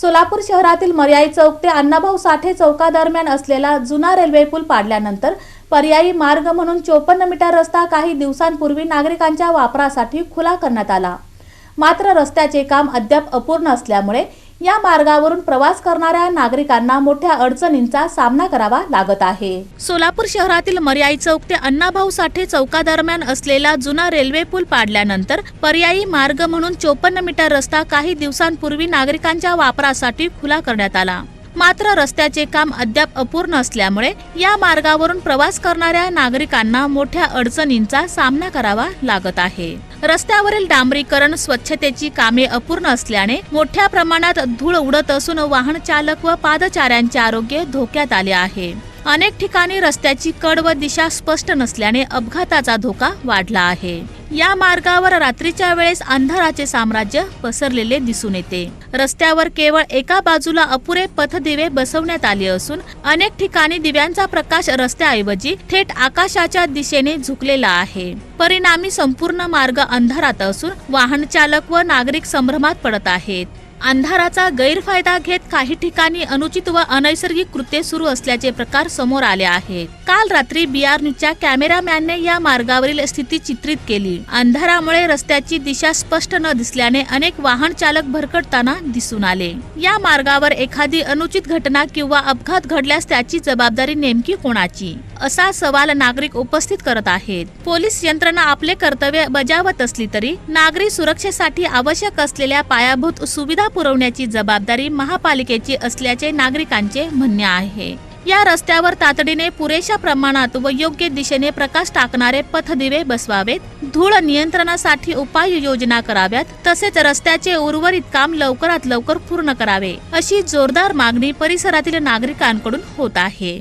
सोलापूर शहरातील मर्याई चौक ते अण्णाभाऊ साठे चौकादरम्यान असलेला जुना रेल्वे पूल पाडल्यानंतर पर्यायी मार्ग म्हणून चोपन्न मीटर रस्ता काही दिवसांपूर्वी नागरिकांच्या वापरासाठी खुला करण्यात आला. मात्र रस्त्याचे काम अद्याप अपूर्ण असल्यामुळे या मार्गावरून प्रवास करणाऱ्या नागरिकांना मोठ्या अडचणींचा सामना करावा लागत आहे. सोलापूर शहरातील मर्याई चौक ते अण्णाभाऊ साठे चौकादरम्यान असलेला जुना रेल्वे पूल पाडल्यानंतर पर्यायी मार्ग म्हणून चोपन्न मीटर रस्ता काही दिवसांपूर्वी नागरिकांच्या वापरासाठी खुला करण्यात आला. मात्र रस्त्याचे काम अद्याप अपूर्ण असल्यामुळे या मार्गावरून प्रवास करणाऱ्या नागरिकांना मोठ्या अडचणींचा सामना करावा लागत आहे. रस्त्यावरील डांबरीकरण स्वच्छतेची कामे अपूर्ण असल्याने मोठ्या प्रमाणात धूळ उडत असून वाहन चालक व पादचाऱ्यांचे आरोग्य धोक्यात आले आहे. अनेक ठिकाणी रस्त्याची कड व दिशा स्पष्ट नसल्याने अपघाताचा धोका वाढला आहे. या मार्गावर रात्रीच्या वेळेस अंधाराचे साम्राज्य पसरलेले दिसून येते. रस्त्यावर केवळ एका बाजूला अपुरे पथदिवे बसवण्यात आले असून अनेक ठिकाणी दिव्यांचा प्रकाश रस्त्याऐवजी थेट आकाशाच्या दिशेने झुकलेला आहे. परिणामी संपूर्ण मार्ग अंधारात असून वाहन चालक व नागरिक संभ्रमात पडत आहेत. अंधाराचा गैरफायदा घेत काही ठिकाणी अनुचित व अनैसर्गिक कृत्ये सुरू असल्याचे प्रकार समोर आले आहेत. काल रात्री बिआर न्यूजच्या कॅमेरामॅनने या मार्गावरील स्थिती चित्रित केली. अंधारामुळे रस्त्याची दिशा स्पष्ट न दिसल्याने अनेक वाहन चालक भरकटताना दिसून आले. या मार्गावर एखादी अनुचित घटना किंवा अपघात घडल्यास त्याची जबाबदारी नेमकी कोणाची? असा सवाल नागरिक उपस्थित करत आहेत. पोलीस यंत्रणा आपले कर्तव्य बजावत असली तरी नागरी सुरक्षेसाठी आवश्यक असलेल्या पायाभूत सुविधा पुरवण्याची जबाबदारी महापालिकेची असल्याचे नागरिकांचे म्हणणे आहे. या रस्त्यावर तातडीने पुरेशा प्रमाणात व योग्य दिशेने प्रकाश टाकणारे पथदिवे बसवावेत धूळ नियंत्रणासाठी उपाययोजना कराव्यात तसेच रस्त्याचे उर्वरित काम लवकरात लवकर पूर्ण करावे अशी जोरदार मागणी परिसरातील नागरिकांकडून होत आहे.